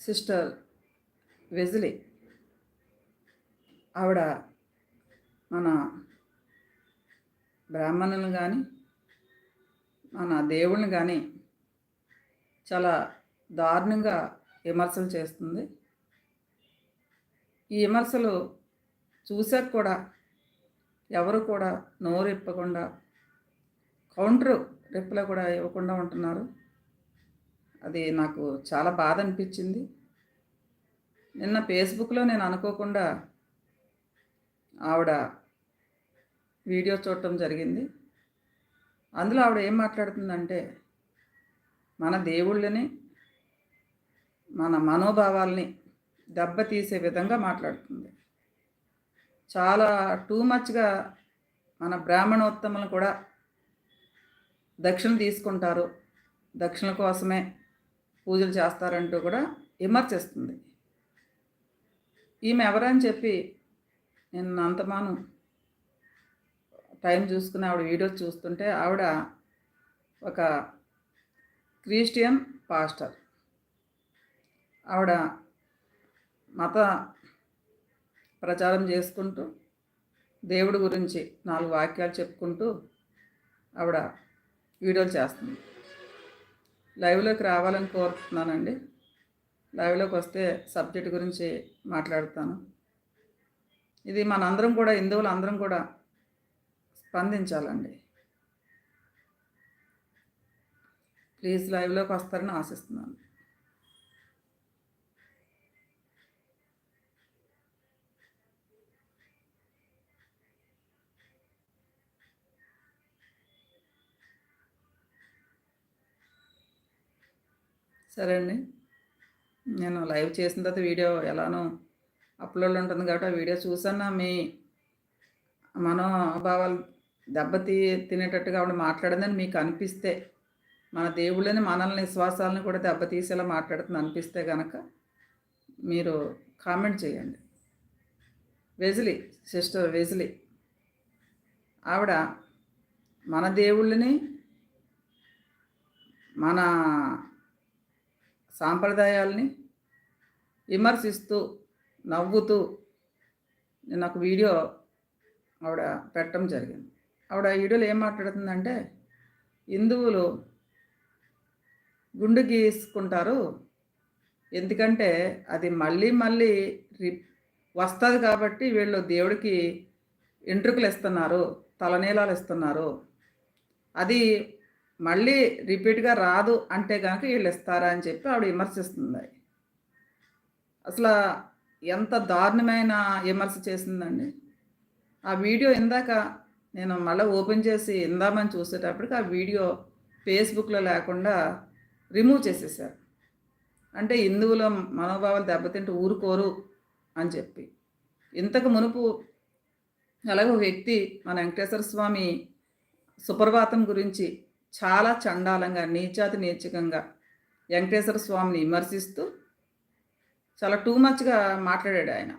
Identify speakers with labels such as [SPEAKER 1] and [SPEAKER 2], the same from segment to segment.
[SPEAKER 1] Sister వెజిలి. ఆవిడ మన బ్రాహ్మణులను కానీ మన దేవుళ్ళని కానీ చాలా దారుణంగా విమర్శలు చేస్తుంది. ఈ విమర్శలు చూశాక కూడా ఎవరు కూడా నోరు ఇప్పకుండా కౌంటర్ రిప్లై కూడా ఇవ్వకుండా ఉంటున్నారు. అది నాకు చాలా బాధ అనిపించింది నిన్న ఫేస్బుక్లో నేను అనుకోకుండా ఆవిడ వీడియో చూడటం జరిగింది. అందులో ఆవిడ ఏం మాట్లాడుతుందంటే మన దేవుళ్ళని మన మనోభావాల్ని దెబ్బతీసే విధంగా మాట్లాడుతుంది. చాలా టూ మచ్గా మన బ్రాహ్మణోత్తములు కూడా దక్షిణ తీసుకుంటారు. దక్షిణ కోసమే పూజలు చేస్తారంటూ కూడా విమర్శిస్తుంది. ఈమె ఎవరని చెప్పి నేను అంతమాను టైం చూసుకుని ఆవిడ వీడియోస్ చూస్తుంటే ఆవిడ ఒక క్రిస్టియన్ పాస్టర్. ఆవిడ మత ప్రచారం చేసుకుంటూ దేవుడి గురించి నాలుగు వాక్యాలు చెప్పుకుంటూ ఆవిడ వీడియోలు చేస్తుంది. లైవ్లోకి రావాలని కోరుతున్నానండి. లైవ్లోకి వస్తే సబ్జెక్ట్ గురించి మాట్లాడతాను. ఇది మనందరం కూడా హిందువులు అందరం కూడా స్పందించాలండి. ప్లీజ్ లైవ్లోకి వస్తారని ఆశిస్తున్నాను. సరే అండి నేను లైవ్ చేసిన తర్వాత వీడియో ఎలానో అప్లోడ్ ఉంటుంది కాబట్టి ఆ వీడియో చూసన్నా మీ మనోభావాలు దెబ్బతీ తినేటట్టుగా ఆవిడ మాట్లాడిందని మీకు అనిపిస్తే మన దేవుళ్ళని మనల్ని విశ్వాసాలను కూడా దెబ్బతీసేలా మాట్లాడుతుంది అనిపిస్తే కనుక మీరు కామెంట్ చేయండి. వెజిలి సిస్టర్ వెజిలి. ఆవిడ మన దేవుళ్ళని మన సాంప్రదాయాల్ని విమర్శిస్తూ నవ్వుతూ నేను ఒక వీడియో ఆవిడ పెట్టడం జరిగింది. ఆవిడ వీడియోలో ఏం మాట్లాడుతుందంటే హిందువులు గుండు గీసుకుంటారు. ఎందుకంటే అది మళ్ళీ మళ్ళీ రి వస్తుంది కాబట్టి వీళ్ళు దేవుడికి ఎంట్రుకలు ఇస్తున్నారు తలనీలాలు ఇస్తున్నారు. అది మళ్ళీ రిపీట్గా రాదు అంటే కనుక వీళ్ళు ఇస్తారా అని చెప్పి ఆవిడ విమర్శిస్తుంది. అసలు ఎంత దారుణమైన విమర్శ చేసిందండి. ఆ వీడియో ఇందాక నేను మళ్ళీ ఓపెన్ చేసి ఇందామని చూసేటప్పటికి ఆ వీడియో ఫేస్బుక్లో లేకుండా రిమూవ్ చేసేసారు. అంటే హిందువుల మనోభావాలు దెబ్బతింటే ఊరుకోరు అని చెప్పి. ఇంతకు మునుపు అలాగే ఒక వ్యక్తి మన వెంకటేశ్వర స్వామి సుప్రభాతం గురించి చాలా చండాలంగా నీచాతి నీచకంగా వెంకటేశ్వర స్వామిని విమర్శిస్తూ చాలా టూ మచ్గా మాట్లాడాడు ఆయన.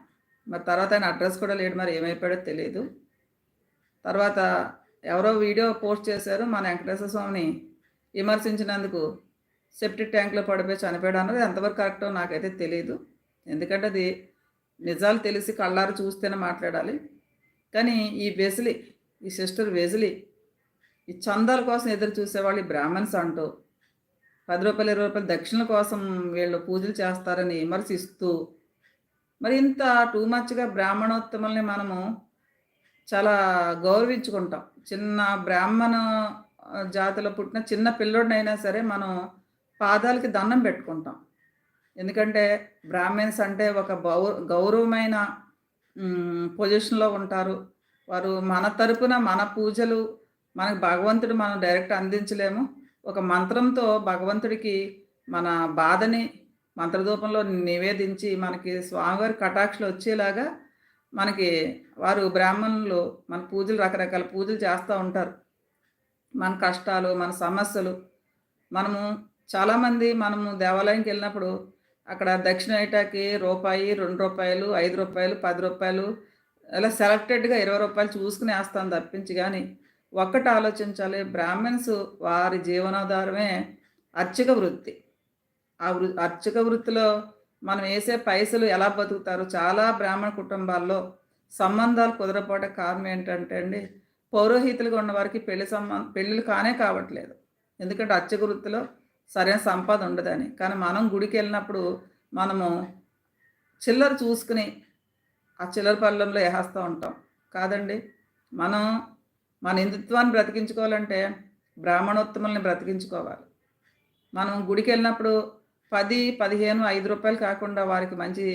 [SPEAKER 1] మరి తర్వాత ఆయన అడ్రస్ కూడా లేడు మరి ఏమైపోయాడో తెలియదు తర్వాత ఎవరో వీడియో పోస్ట్ చేశారు మన వెంకటేశ్వర స్వామిని విమర్శించినందుకు సెప్టిక్ ట్యాంక్లో పడిపోయి చనిపోయాడు అన్నది ఎంతవరకు కరెక్టో నాకైతే తెలియదు ఎందుకంటే అది నిజాలు తెలిసి కళ్ళారు చూస్తేనే మాట్లాడాలి. కానీ ఈ వెసిలి ఈ సిస్టర్ వెసిలి ఈ చందాల కోసం ఎదురు చూసేవాళ్ళు ఈ బ్రాహ్మణ్స్ అంటూ పది రూపాయలు ఇరవై రూపాయలు దక్షిణ కోసం వీళ్ళు పూజలు చేస్తారని విమర్శిస్తూ మరి ఇంత టూ మచ్గా బ్రాహ్మణోత్తముల్ని మనము చాలా గౌరవించుకుంటాం. చిన్న బ్రాహ్మణ జాతిలో పుట్టిన చిన్న పిల్లోడినైనా సరే మనం పాదాలకి దండం పెట్టుకుంటాం. ఎందుకంటే బ్రాహ్మణ్స్ అంటే ఒక గౌ గౌరవమైన పొజిషన్లో ఉంటారు. వారు మన తరపున మన పూజలు మనకు భగవంతుడు మనం డైరెక్ట్ అందించలేము. ఒక మంత్రంతో భగవంతుడికి మన బాధని మంత్రదూపంలో నివేదించి మనకి స్వామివారి కటాక్షలు వచ్చేలాగా మనకి వారు బ్రాహ్మణులు మన పూజలు రకరకాల పూజలు చేస్తూ ఉంటారు. మన కష్టాలు మన సమస్యలు మనము చాలామంది మనము దేవాలయంకి వెళ్ళినప్పుడు అక్కడ దక్షిణ ఐటాకి రూపాయి రెండు రూపాయలు ఐదు రూపాయలు పది రూపాయలు ఇలా సెలెక్టెడ్గా ఇరవై రూపాయలు చూసుకుని వేస్తాను తప్పించి కానీ ఒక్కటి ఆలోచించాలి. బ్రాహ్మణ్స్ వారి జీవనాధారమే అర్చక వృత్తి. ఆ వృ అర్చక వృత్తిలో మనం వేసే పైసలు ఎలా బతుకుతారు? చాలా బ్రాహ్మణ కుటుంబాల్లో సంబంధాలు కుదరపోవడం కారణం ఏంటంటే అండి పౌరోహితులుగా ఉన్న వారికి పెళ్ళి సంబంధం పెళ్ళిళ్ళు కానే కావట్లేదు. ఎందుకంటే అర్చక వృత్తిలో సరైన సంపద ఉండదని. కానీ మనం గుడికి వెళ్ళినప్పుడు మనము చిల్లర చూసుకుని ఆ చిల్లర పళ్ళంలో వేసేస్తూ ఉంటాం. కాదండి మనం మన హిందుత్వాన్ని బ్రతికించుకోవాలంటే బ్రాహ్మణోత్తముల్ని బ్రతికించుకోవాలి. మనం గుడికి వెళ్ళినప్పుడు పది పదిహేను ఐదు రూపాయలు కాకుండా వారికి మంచి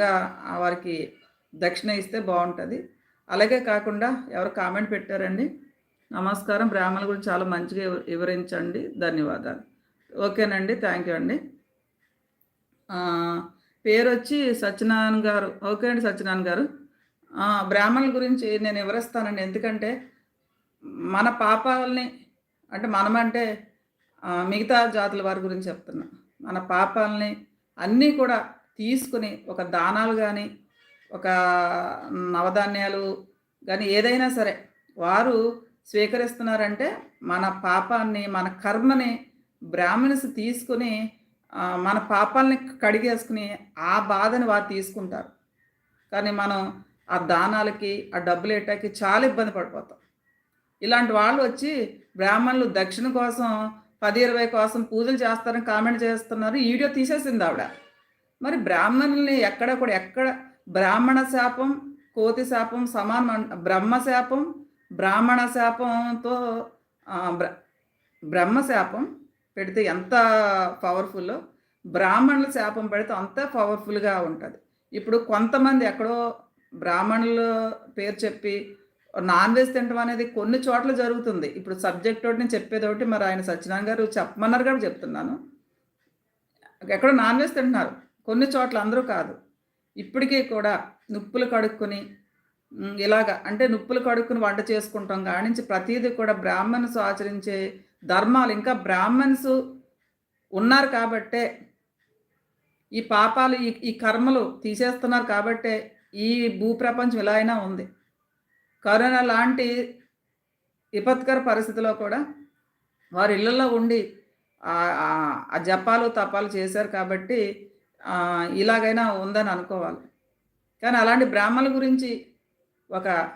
[SPEAKER 1] గా వారికి దక్షిణ ఇస్తే బాగుంటుంది. అలాగే కాకుండా ఎవరు కామెంట్ పెట్టారండి? నమస్కారం బ్రాహ్మణుల గురించి చాలా మంచిగా వివరించండి. ధన్యవాదాలు. ఓకేనండి థ్యాంక్ యూ అండి. పేరు వచ్చి సత్యనారాయణ గారు. ఓకే అండి సత్యనారాయణ గారు. బ్రాహ్మణుల గురించి నేను వివరిస్తానండి. ఎందుకంటే మన పాపాలని అంటే మనమంటే మిగతా జాతుల వారి గురించి చెప్తున్నా. మన పాపాలని అన్నీ కూడా తీసుకుని ఒక దానాలు కానీ ఒక నవధాన్యాలు కానీ ఏదైనా సరే వారు స్వీకరిస్తున్నారంటే మన పాపాన్ని మన కర్మని బ్రాహ్మణ్స్ తీసుకుని మన పాపాలని కడిగేసుకుని ఆ బాధని వారు తీసుకుంటారు. కానీ మనం ఆ దానాలకి ఆ డబ్బులు ఏటాకి చాలా ఇబ్బంది పడిపోతాం. ఇలాంటి వాళ్ళు వచ్చి బ్రాహ్మణులు దక్షిణ కోసం పది ఇరవై కోసం పూజలు చేస్తారని కామెంట్ చేస్తున్నారు. వీడియో తీసేసింది ఆవిడ. మరి బ్రాహ్మణుల్ని ఎక్కడ కూడా ఎక్కడ బ్రాహ్మణ శాపం కోతి శాపం సమానం బ్రహ్మ శాపం బ్రాహ్మణ శాపంతో బ్ర బ్రహ్మ శాపం పెడితే ఎంత పవర్ఫుల్లో బ్రాహ్మణుల శాపం పెడితే అంత పవర్ఫుల్గా ఉంటుంది. ఇప్పుడు కొంతమంది ఎక్కడో బ్రాహ్మణుల పేరు చెప్పి నాన్ వెజ్ తినడం అనేది కొన్ని చోట్ల జరుగుతుంది. ఇప్పుడు సబ్జెక్ట్ ఒకటి నేను చెప్పేది ఒకటి మరి ఆయన సత్యనారాయణ గారు చెప్పమన్నారు కూడా చెప్తున్నాను. ఎక్కడో నాన్ వెజ్ తింటున్నారు. కొన్ని చోట్ల అందరూ కాదు. ఇప్పటికీ కూడా నుప్పులు కడుక్కొని ఇలాగ ఇలాగా అంటే నుప్పులు కడుక్కుని వంట చేసుకుంటాం. కానించి ప్రతిదీ కూడా బ్రాహ్మణ్స్ ఆచరించే ధర్మాలు. ఇంకా బ్రాహ్మణ్స్ ఉన్నారు కాబట్టే ఈ పాపాలు ఈ ఈ కర్మలు తీసేస్తున్నారు కాబట్టే ఈ భూప్రపంచం ఇలా అయినా ఉంది. కరోనా లాంటి విపత్కర పరిస్థితిలో కూడా వారి ఇళ్ళల్లో ఉండి ఆ- జపాలు తపాలు చేశారు కాబట్టి ఇలాగైనా ఉందని అనుకోవాలి. కానీ అలాంటి బ్రాహ్మణుల గురించి ఒక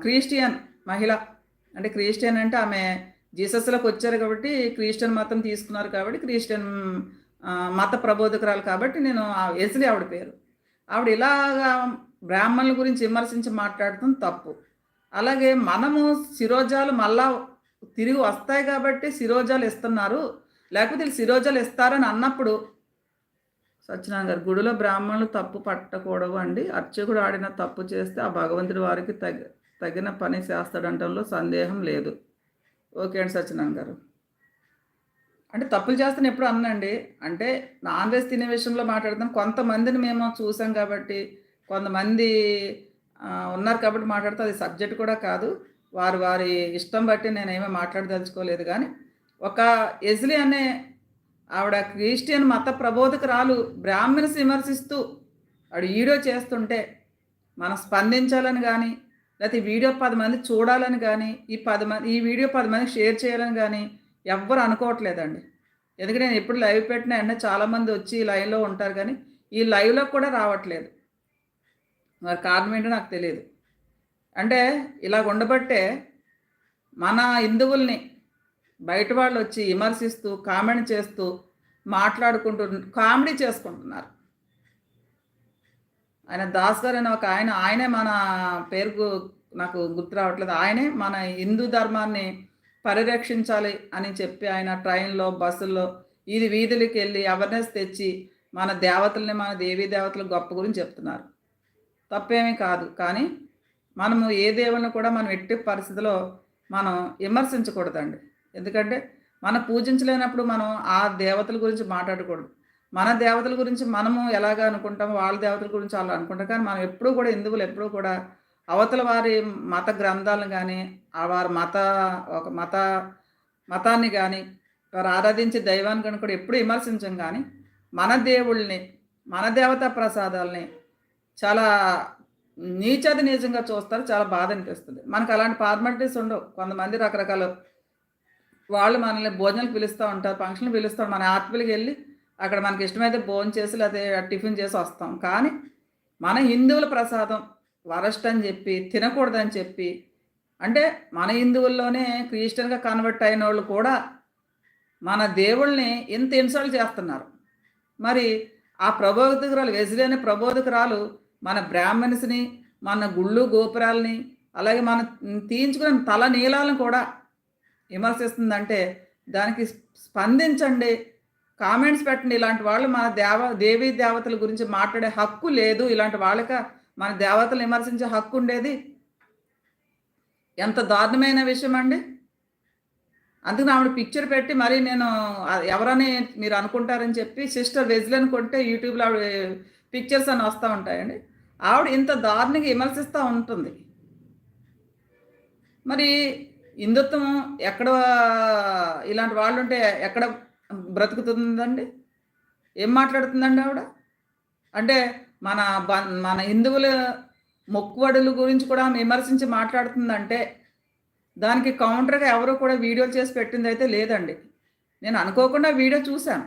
[SPEAKER 1] క్రిస్టియన్ మహిళ అంటే క్రిస్టియన్ అంటే ఆమె జీసస్లోకి వచ్చారు కాబట్టి క్రిస్టియన్ మతం తీసుకున్నారు కాబట్టి క్రిస్టియన్ మత ప్రబోధకురాలు కాబట్టి నేను ఆ- ఎసిలి ఆవిడ పేరు. ఆవిడ ఇలాగా బ్రాహ్మణుల గురించి విమర్శించి మాట్లాడటం తప్పు. అలాగే మనము శిరోజాలు మళ్ళా తిరిగి వస్తాయి కాబట్టి శిరోజాలు ఇస్తున్నారు. లేకపోతే వీళ్ళు శిరోజాలు ఇస్తారని అన్నప్పుడు సత్యనారాయణ గారు గుడిలో బ్రాహ్మణులు తప్పు పట్టకూడదు అండి. అర్చకుడు ఆడిన తప్పు చేస్తే ఆ భగవంతుడి వారికి తగి తగిన పని చేస్తాడంటంలో సందేహం లేదు. ఓకే అండి సత్యనారాయణ గారు. అంటే తప్పులు చేస్తాను ఎప్పుడు అన్నండి. అంటే నాన్ వెజ్ తినే విషయంలో మాట్లాడతాం. కొంతమందిని మేము చూసాం కాబట్టి కొంతమంది ఉన్నారు కాబట్టి మాట్లాడితే. అది సబ్జెక్ట్ కూడా కాదు. వారు వారి ఇష్టం బట్టి నేనేమీ మాట్లాడదలుచుకోలేదు కానీ ఒక ఎజ్లీ అనే ఆవిడ క్రిస్టియన్ మత ప్రబోధకురాలు బ్రాహ్మణ్స్ విమర్శిస్తూ ఆవిడ వీడియో చేస్తుంటే మనం స్పందించాలని కానీ లేకపోతే ఈ వీడియో పది మంది చూడాలని కానీ ఈ పది మంది ఈ వీడియో పది మందికి షేర్ చేయాలని కానీ ఎవ్వరు అనుకోవట్లేదండి. ఎందుకంటే నేను ఎప్పుడు లైవ్ పెట్టిన వెంటనే చాలామంది వచ్చి ఈ లైవ్లో ఉంటారు కానీ ఈ లైవ్లో కూడా రావట్లేదు. మరి కారణం ఏంటో నాకు తెలియదు. అంటే ఇలా ఉండబట్టే మన హిందువుల్ని బయట వాళ్ళు వచ్చి విమర్శిస్తూ కామెంట్ చేస్తూ మాట్లాడుకుంటూ కామెడీ చేసుకుంటున్నారు. ఆయన దాస్ గారు అనే ఒక ఆయన ఆయనే మన పేరుకు నాకు గుర్తు రావట్లేదు. ఆయనే మన హిందూ ధర్మాన్ని పరిరక్షించాలి అని చెప్పి ఆయన ట్రైన్లో బస్సుల్లో ఇది వీధులకి వెళ్ళి అవేర్నెస్ తెచ్చి మన దేవతల్ని మన దేవీ దేవతల గొప్ప గురించి చెప్తున్నారు. తప్పేమీ కాదు. కానీ మనము ఏ దేవుని కూడా మనం ఎట్టి పరిస్థితిలో మనం విమర్శించకూడదండి. ఎందుకంటే మనం పూజించలేనప్పుడు మనం ఆ దేవతల గురించి మాట్లాడకూడదు. మన దేవతల గురించి మనము ఎలాగ అనుకుంటాము వాళ్ళ దేవతల గురించి వాళ్ళు అనుకుంటాం కానీ మనం ఎప్పుడూ కూడా హిందువులు ఎప్పుడూ కూడా అవతల వారి మత గ్రంథాలను కానీ వారి మత ఒక మత మతాన్ని కానీ వారు ఆరాధించే దైవాన్ని కానీ కూడా ఎప్పుడు విమర్శించం కానీ మన దేవుళ్ళని మన దేవతా ప్రసాదాలని చాలా నీచది నీచంగా చూస్తారు చాలా బాధ అనిపిస్తుంది. మనకు అలాంటి ఫార్మాలిటీస్ ఉండవు. కొంతమంది రకరకాల వాళ్ళు మనల్ని భోజనాలు పిలుస్తూ ఉంటారు ఫంక్షన్లు పిలుస్తారు మన ఆత్మీయులకి వెళ్ళి అక్కడ మనకి ఇష్టమైతే భోజనం చేసి లేకపోతే టిఫిన్ చేసి వస్తాం. కానీ మన హిందువుల ప్రసాదం వరస్ట్ అని చెప్పి తినకూడదని చెప్పి అంటే మన హిందువుల్లోనే క్రిస్టియన్గా కన్వర్ట్ అయిన వాళ్ళు కూడా మన దేవుళ్ళని ఇంత ఇన్సల్ట్ చేస్తున్నారు. మరి ఆ ప్రబోధకురాలు వెజిలేని ప్రబోధకురాలు మన బ్రాహ్మణ్స్ని మన గుళ్ళు గోపురాలని అలాగే మన తీయించుకున్న తల నీలాలను కూడా విమర్శిస్తుందంటే దానికి స్పందించండి కామెంట్స్ పెట్టండి. ఇలాంటి వాళ్ళు మన దేవ దేవీ దేవతల గురించి మాట్లాడే హక్కు లేదు. ఇలాంటి వాళ్ళకి మన దేవతలు విమర్శించే హక్కు ఉండేది? ఎంత దారుణమైన విషయం అండి. అందుకని ఆవిడ పిక్చర్ పెట్టి మరి నేను ఎవరని మీరు అనుకుంటారని చెప్పి సిస్టర్ వెజ్లని కొంటే యూట్యూబ్లో ఆవిడ పిక్చర్స్ అని వస్తూ ఉంటాయండి. ఆవిడ ఇంత దారుణంగా విమర్శిస్తూ ఉంటుంది. మరి హిందుత్వం ఎక్కడ ఇలాంటి వాళ్ళు ఉంటే ఎక్కడ బ్రతుకుతుందండి? ఏం మాట్లాడుతుందండి ఆవిడ? అంటే మన మన హిందువుల మొక్కుబడుల గురించి కూడా విమర్శించి మాట్లాడుతుందంటే దానికి కౌంటర్గా ఎవరు కూడా వీడియోలు చేసి పెట్టింది అయితే లేదండి. నేను అనుకోకుండా వీడియో చూశాను.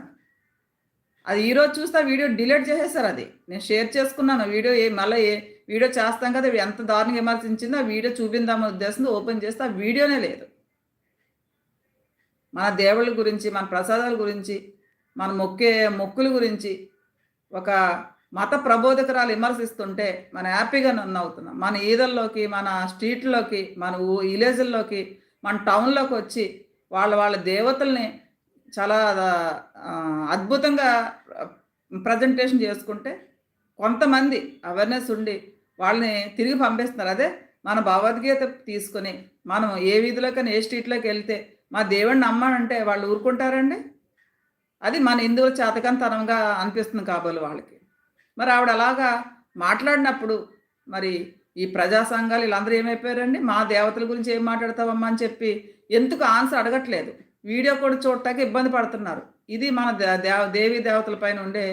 [SPEAKER 1] అది ఈరోజు చూస్తే వీడియో డిలీట్ చేసేసారు అది. నేను షేర్ చేసుకున్నాను. వీడియో ఏ మళ్ళీ ఏ వీడియో చేస్తాం కదా ఎంత దారుణంగా విమర్శించిందో ఆ వీడియో చూపిందామని ఉద్దేశంతో ఓపెన్ చేస్తే ఆ వీడియోనే లేదు. మన దేవుళ్ళ గురించి మన ప్రసాదాల గురించి మన మొక్కే మొక్కుల గురించి ఒక మత ప్రబోధకరాలు విమర్శిస్తుంటే మన హ్యాపీగా నన్ను అవుతున్నాం. మన ఈదల్లోకి మన స్ట్రీట్లోకి మన విలేజ్ల్లోకి మన టౌన్లోకి వచ్చి వాళ్ళ వాళ్ళ దేవతల్ని చాలా అద్భుతంగా ప్రజెంటేషన్ చేసుకుంటే కొంతమంది అవేర్నెస్ ఉండి వాళ్ళని తిరిగి పంపిస్తున్నారు. అదే మన భగవద్గీత తీసుకొని మనం ఏ వీధిలోకైనా ఏ స్ట్రీట్లోకి వెళ్తే మా దేవుడిని నమ్మాడంటే వాళ్ళు ఊరుకుంటారండి? అది మన హిందువుల చేతకంతనంగా అనిపిస్తుంది కాబోలు వాళ్ళకి. మరి ఆవిడ అలాగా మాట్లాడినప్పుడు మరి ఈ ప్రజా సంఘాలు వీళ్ళందరూ ఏమైపోయారండి? మా దేవతల గురించి ఏం మాట్లాడతావమ్మా అని చెప్పి ఎందుకు ఆన్సర్ అడగట్లేదు. వీడియో కూడా చూడటానికి ఇబ్బంది పడుతున్నారు. ఇది మన దేవ దేవీ దేవతల పైన ఉండే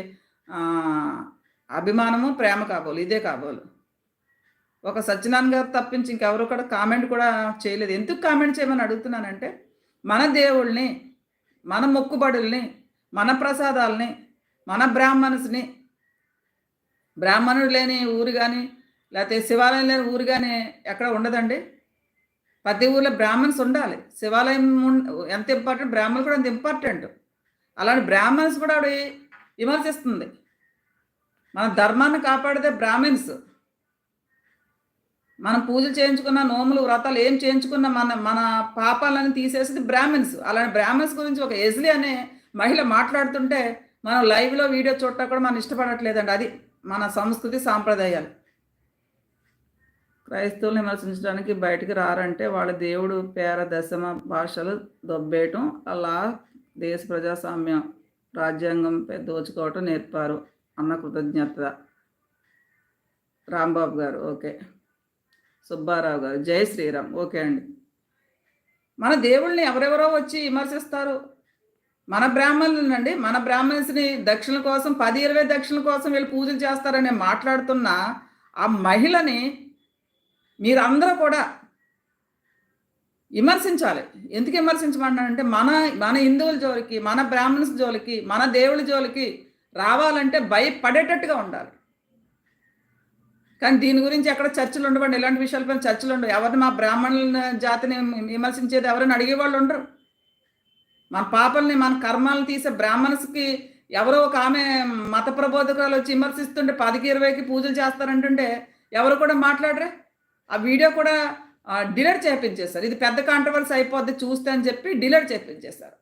[SPEAKER 1] అభిమానము ప్రేమ కాబోలు. ఇదే కాబోలు. ఒక సత్యనారాయణ గారు తప్పించి ఇంకెవరు కూడా కామెంట్ కూడా చేయలేదు. ఎందుకు కామెంట్ చేయమని అడుగుతున్నానంటే మన దేవుళ్ళని మన మొక్కుబడుల్ని మన ప్రసాదాలని మన బ్రాహ్మణ్స్ని బ్రాహ్మణుడు లేని ఊరు కానీ లేకపోతే శివాలయం లేని ఊరు కానీ ఎక్కడ ఉండదండి? ప్రతి ఊర్లో బ్రాహ్మణ్స్ ఉండాలి. శివాలయం ఎంత ఇంపార్టెంట్ బ్రాహ్మణులు కూడా అంత ఇంపార్టెంట్ అలాంటి బ్రాహ్మణ్స్ కూడా ఆవిడ విమర్శిస్తుంది. మన ధర్మాన్ని కాపాడితే బ్రాహ్మిన్స్ మనం పూజలు చేయించుకున్న నోములు వ్రతాలు ఏం చేయించుకున్న మన మన పాపాలని తీసేసేది బ్రాహ్మిన్స్ అలాంటి బ్రాహ్మిన్స్ గురించి ఒక ఎజ్లీ అనే మహిళ మాట్లాడుతుంటే మనం లైవ్లో వీడియో చూడటం కూడా మనం ఇష్టపడట్లేదండి. అది మన సంస్కృతి సాంప్రదాయాలు. క్రైస్తవులు విమర్శించడానికి బయటికి రారంటే వాళ్ళ దేవుడు పేర దశమ భాషలు దొబ్బేయటం అలా దేశ ప్రజాస్వామ్యం రాజ్యాంగంపై దోచుకోవటం నేర్పారు అన్న కృతజ్ఞత. రాంబాబు గారు ఓకే. సుబ్బారావు గారు జై శ్రీరామ్. ఓకే అండి. మన దేవుళ్ళని ఎవరెవరో వచ్చి విమర్శిస్తారు? మన బ్రాహ్మణులండి మన బ్రాహ్మణ్స్ని దక్షిణ కోసం పది ఇరవై దక్షిణ కోసం వీళ్ళు పూజలు చేస్తారని మాట్లాడుతున్న ఆ మహిళని మీరందరూ కూడా విమర్శించాలి. ఎందుకు విమర్శించమంటానంటే మన మన హిందువుల జోలికి మన బ్రాహ్మణ్స్ జోలికి మన దేవుడి జోలికి రావాలంటే భయపడేటట్టుగా ఉండాలి. కానీ దీని గురించి ఎక్కడ చర్చలు ఉండవండి. ఇలాంటి విషయాలపై చర్చలు ఉండవు. ఎవరిని మా బ్రాహ్మణుల జాతిని విమర్శించేది ఎవరైనా అడిగేవాళ్ళు ఉండరు. మన పాపల్ని మన కర్మాలను తీసే బ్రాహ్మణ్స్కి ఎవరో ఒక ఆమె మత ప్రబోధకాలు వచ్చి విమర్శిస్తుంటే పదికి ఇరవైకి పూజలు చేస్తారంటుంటే ఎవరు కూడా మాట్లాడరే? ఆ వీడియో కూడా డిలీట్ చేయించేస్తారు ఇది పెద్ద కాంట్రవర్సీ అయిపోద్ది చూస్తే అని చెప్పి డిలీట్ చేయించేస్తారు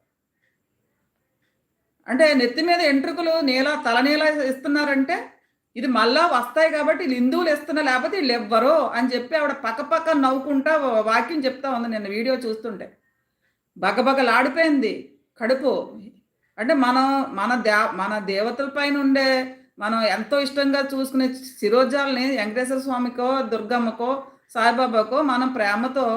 [SPEAKER 1] అంటే నెత్తి మీద ఎంట్రుకలు నీలా తలనీలా ఇస్తున్నారంటే ఇది మళ్ళా వస్తాయి కాబట్టి వీళ్ళు హిందువులు ఇస్తున్నా లేకపోతే వీళ్ళు ఎవ్వరో అని చెప్పి ఆవిడ పక్క పక్క నవ్వుకుంటా వాక్యం చెప్తా ఉంది నేను వీడియో చూస్తుంటే. బగబగలాడిపోయింది కడుపు. అంటే మనం మన దే మన దేవతల పైన ఉండే మనం ఎంతో ఇష్టంగా చూసుకునే శిరోజాలని వెంకటేశ్వర స్వామికో దుర్గమ్మకో సాయిబాబాకో మనం ప్రేమతో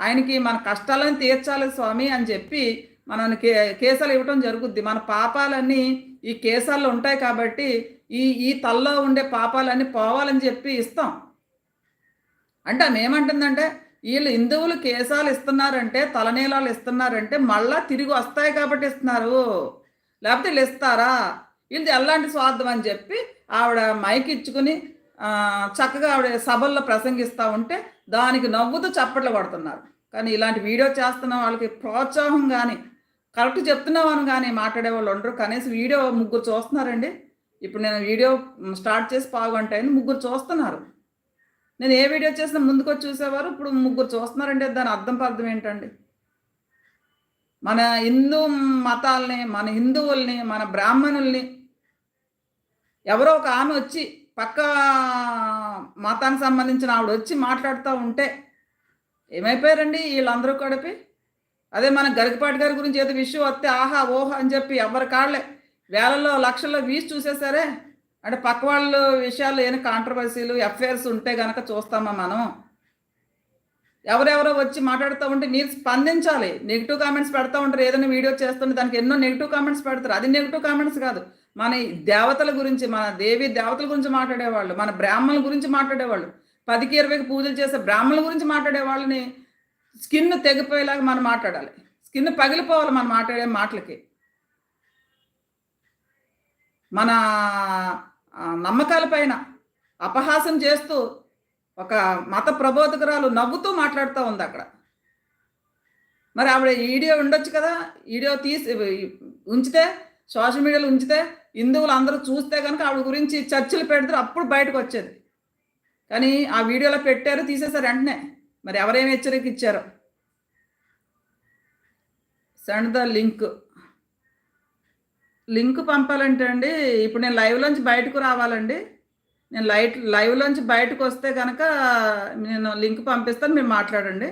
[SPEAKER 1] ఆయనకి మన కష్టాలను తీర్చాలి స్వామి అని చెప్పి మనం కే కేసాలు ఇవ్వటం జరుగుద్ది. మన పాపాలన్నీ ఈ కేసాల్లో ఉంటాయి కాబట్టి ఈ ఈ తల్లో ఉండే పాపాలన్నీ పోవాలని చెప్పి ఇస్తాం. అంటే ఆమె ఏమంటుందంటే వీళ్ళు హిందువులు కేసాలు ఇస్తున్నారంటే తలనీలాలు ఇస్తున్నారంటే మళ్ళా తిరిగి వస్తాయి కాబట్టి ఇస్తున్నారు. లేకపోతే వీళ్ళు ఇస్తారా? ఇది ఎలాంటి స్వార్థం అని చెప్పి ఆవిడ మైక్ ఇచ్చుకుని చక్కగా ఆవిడ సభల్లో ప్రసంగిస్తూ ఉంటే దానికి నవ్వుతూ చప్పట్లు కొడుతున్నారు. కానీ ఇలాంటి వీడియో చేస్తున్న వాళ్ళకి ప్రోత్సాహం కానీ కరెక్ట్ చెప్తున్నామని కానీ మాట్లాడే వాళ్ళు ఉండరు. కనీసం వీడియో ముగ్గురు చూస్తున్నారండి. ఇప్పుడు నేను వీడియో స్టార్ట్ చేసి పావుగంట అయింది ముగ్గురు చూస్తున్నారు. నేను ఏ వీడియో చేసినా ముందుకొచ్చి చూసేవారు ఇప్పుడు ముగ్గురు చూస్తున్నారంటే దాని అర్థం పర్థం ఏంటండి? మన హిందూ మతాల్ని మన హిందువుల్ని మన బ్రాహ్మణుల్ని ఎవరో ఒక ఆమె వచ్చి పక్క మతానికి సంబంధించిన ఆవిడ వచ్చి మాట్లాడుతూ ఉంటే ఏమైపోయారండి వీళ్ళందరూ కడిపి? అదే మన గరికపాటి గారి గురించి ఏదో విషయం వస్తే ఆహా ఓహా అని చెప్పి ఎవరి కాళ్ళే వేలల్లో లక్షల్లో వీసి చూసేసారే అంటే పక్క వాళ్ళ విషయాలు ఏమైనా కాంట్రవర్సీలు ఎఫ్ఐఆర్స్ ఉంటే గనక చూస్తామా మనం? ఎవరెవరో వచ్చి మాట్లాడుతూ ఉంటే మీరు స్పందించాలి. నెగిటివ్ కామెంట్స్ పెడతా ఉంటారు. ఏదైనా వీడియో చేస్తుంటే దానికి ఎన్నో నెగిటివ్ కామెంట్స్ పెడతారు. అది నెగిటివ్ కామెంట్స్ కాదు. మన దేవతల గురించి మన దేవి దేవతల గురించి మాట్లాడేవాళ్ళు మన బ్రాహ్మణుల గురించి మాట్లాడేవాళ్ళు పదికి ఇరవైకి పూజలు చేసే బ్రాహ్మణుల గురించి మాట్లాడే వాళ్ళని స్కిన్ తెగిపోయేలాగా మనం మాట్లాడాలి. స్కిన్ పగిలిపోవాలి మనం మాట్లాడే మాటలకి. మన నమ్మకాల నమ్మకాలపైన అపహాసం చేస్తూ ఒక మత ప్రబోధకురాలు నవ్వుతూ మాట్లాడుతూ ఉంది అక్కడ. మరి ఆవిడ వీడియో ఉండొచ్చు కదా? వీడియో తీసి ఉంచితే సోషల్ మీడియాలో ఉంచితే హిందువులు అందరూ చూస్తే కనుక ఆవిడ గురించి చర్చలు పెడితే అప్పుడు బయటకు వచ్చేది. కానీ ఆ వీడియోలో పెట్టారు తీసేశారు వెంటనే. మరి ఎవరేమి హెచ్చరిక ఇచ్చారు? సెండ్ ద లింక్ లింక్ పంపాలంటే అండి ఇప్పుడు నేను లైవ్లోంచి బయటకు రావాలండి. నేను లైట్ లైవ్లోంచి బయటకు వస్తే కనుక నేను లింక్ పంపిస్తాను మీరు మాట్లాడండి.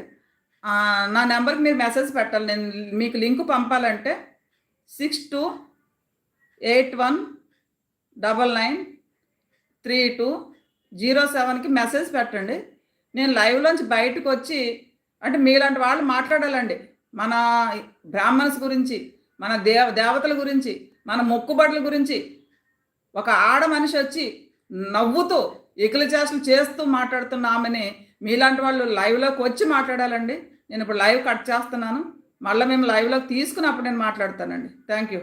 [SPEAKER 1] నా నెంబర్కి మీరు మెసేజ్ పెట్టాలి. నేను మీకు లింక్ పంపాలంటే six two eight one double nine three two zero సెవెన్కి మెసేజ్ పెట్టండి. నేను లైవ్లోంచి బయటకు వచ్చి అంటే మీలాంటి వాళ్ళు మాట్లాడాలండి. మన బ్రాహ్మణ్స్ గురించి మన దేవ దేవతల గురించి మన మొక్కుబడుల గురించి. ఒక ఆడ మనిషి వచ్చి నవ్వుతూ ఎకిలి చేసలు చేస్తూ మాట్లాడుతున్న ఆమెని మీలాంటి వాళ్ళు లైవ్లోకి వచ్చి మాట్లాడాలండి. నేను ఇప్పుడు లైవ్ కట్ చేస్తున్నాను. మళ్ళీ మేము లైవ్లోకి తీసుకున్నప్పుడు నేను మాట్లాడతానండి. Thank you.